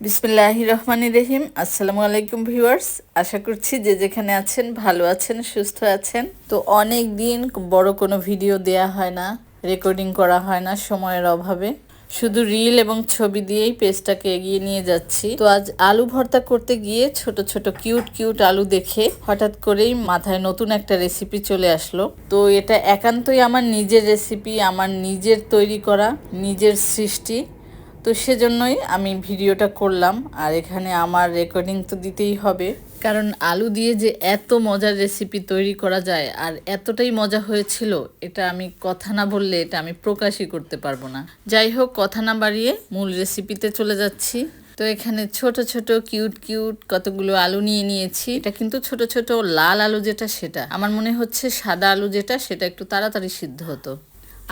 বিসমিল্লাহি রহমানি রহিম। আসসালামু আলাইকুম ভিউয়ার্স। আশা করছি যে যেখানে আছেন ভালো আছেন, সুস্থ আছেন। তো অনেক দিন বড় কোনো ভিডিও দেয়া হয় না, রেকর্ডিং করা হয় না সময়ের অভাবে। শুধু রিল এবং ছবি দিয়েই পেজটাকে এগিয়ে নিয়ে যাচ্ছি। তো আজ আলু ভর্তা করতে গিয়ে ছোট ছোট কিউট কিউট আলু দেখে হঠাৎ করেই মাথায় নতুন একটা রেসিপি চলে আসলো। তো এটা একান্তই আমার নিজের রেসিপি আমার নিজের তৈরি করা, নিজের সৃষ্টি। তো সেজন্যই আমি ভিডিওটা করলাম, আর এখানে আমার রেকর্ডিং তো দিতেই হবে। কারণ আলু দিয়ে যে এত মজার রেসিপি তৈরি করা যায় আর এতটাই মজা হয়েছিল, এটা আমি কথা না বললে এটা আমি প্রকাশই করতে পারব না। যাই হোক, কথা না বাড়িয়ে মূল রেসিপিতে চলে যাচ্ছি। তো এখানে ছোট ছোট কিউট কিউট কতগুলো আলু নিয়ে নিয়েছি। এটা কিন্তু ছোট ছোট লাল আলু যেটা সেটা। আমার মনে হচ্ছে সাদা আলু যেটা, সেটা একটু তাড়াতাড়ি সিদ্ধ হতো।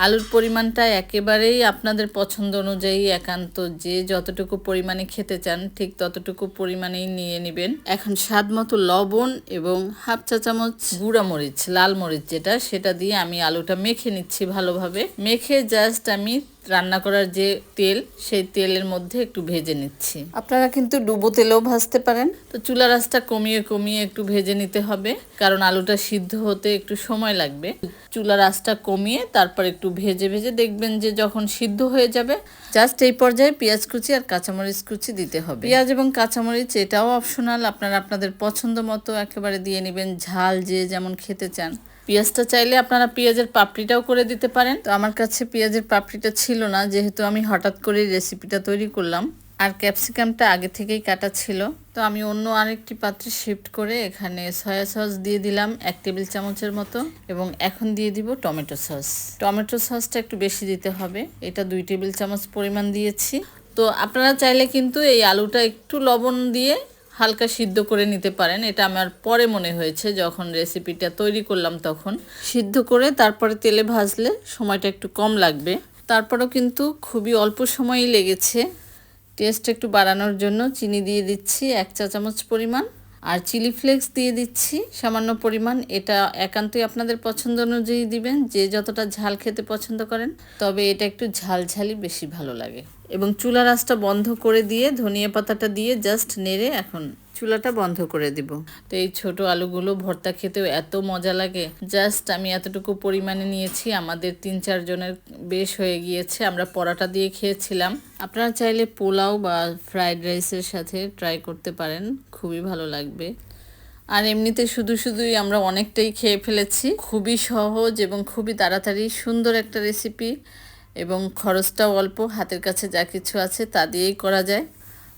আলুর পরিমাণটা একেবারেই আপনাদের পছন্দ অনুযায়ী একান্ত। যে যতটুকু পরিমাণে খেতে চান, ঠিক ততটুকু পরিমাণেই নিয়ে নেবেন। এখন স্বাদ মতো লবণ এবং হাফ চা চামচ গুঁড়া মরিচ, লাল মরিচ যেটা, সেটা দিয়ে আমি আলুটা মেখে নিচ্ছি ভালোভাবে। মেখে জাস্ট আমি রান্না করার যে তেল সেই তেলের মধ্যে একটু ভেজে নিচ্ছি। আপনারা কিন্তু ডুবো তেলেও ভাজতে পারেন। তো চুলা রাসটা কমিয়ে কমিয়ে একটু ভেজে নিতে হবে কারণ আলুটা সিদ্ধ হতে একটু সময় লাগবে। চুলা রাসটা কমিয়ে তারপর একটু ভেজে ভেজে দেখবেন যে যখন সিদ্ধ হয়ে যাবে জাস্ট এই পর্যায়ে পেঁয়াজ কুচি আর কাঁচামরিচ কুচি দিতে হবে। পেঁয়াজ এবং কাঁচামরিচ এটাও অপশনাল আপনারা আপনাদের পছন্দ মতো একেবারে দিয়ে নেবেন। ঝাল যে যেমন খেতে চান। পেঁয়াজটা চাইলে আপনারা পেঁয়াজের পাপড়িটাও করে দিতে পারেন। তো আমার কাছে পেঁয়াজের পাপড়িটা ছিল না, যেহেতু আমি হঠাৎ করে রেসিপিটা তৈরি করলাম। আর ক্যাপসিকামটা আগে থেকেই কাটা ছিল। তো আমি অন্য আরেকটি পাত্রে শিফট করে এখানে সয়া সস দিয়ে দিলাম এক টেবিল চামচের মতো এবং এখন দিয়ে দিব টমেটো সস টমেটো সসটা একটু বেশি দিতে হবে। এটা দুই টেবিল চামচ পরিমাণ দিয়েছি। তো আপনারা চাইলে কিন্তু এই আলুটা একটু লবণ দিয়ে হালকা সিদ্ধ করে নিতে পারেন। এটা আমার পরে মনে হয়েছে, যখন রেসিপিটা তৈরি করলাম তখন। সিদ্ধ করে তারপরে তেলে ভাজলে সময়টা একটু কম লাগবে। তারপরেও কিন্তু খুবই অল্প সময়ই লেগেছে। টেস্ট একটু বাড়ানোর জন্য চিনি দিয়ে দিচ্ছি, এক চা চামচ পরিমাণ। আর চিলি ফ্লেক্স দিয়ে দিচ্ছি সামান্য পরিমাণ। এটা একান্তই আপনাদের পছন্দ অনুযায়ী দিবেন, যে যতটা ঝাল খেতে পছন্দ করেন, তবে এটা একটু ঝালঝালি বেশি ভালো লাগে। এবং চুলা রাসটা বন্ধ করে দিয়ে, ধনিয়া পাতাটা দিয়ে জাস্ট নেড়ে এখন চুলাটা বন্ধ করে দিব। তো এই ছোট আলুগুলো ভর্তা খেতেও এত মজা লাগে। জাস্ট আমি এতটুকু পরিমাণে নিয়েছি, আমাদের তিন চারজনের বেশ হয়ে গিয়েছে, আমরা পরাটা দিয়ে খেয়েছিলাম। আপনারা চাইলে পোলাও বা ফ্রাইড রাইসের সাথে ট্রাই করতে পারেন, খুবই ভালো লাগবে। আর এমনিতে শুধু শুধুই আমরা অনেকটাই খেয়ে ফেলেছি। খুবই সহজ এবং খুবই তাড়াতাড়ি সুন্দর একটা রেসিপি এবং খরচটাও অল্প, হাতের কাছে যা কিছু আছে তা দিয়েই করা যায়।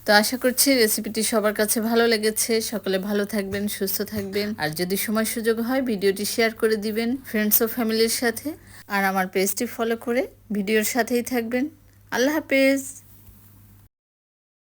তো আশা করছি রেসিপিটি সবার কাছে ভালো লেগেছে। সকলে ভালো থাকবেন, সুস্থ থাকবেন। আর যদি সময় সুযোগ হয়, ভিডিওটি শেয়ার করে দিবেন ফ্রেন্ডস ও ফ্যামিলির সাথে। আর আমার পেজটি ফলো করে ভিডিওর সাথেই থাকবেন। আল্লাহ হাফেজ।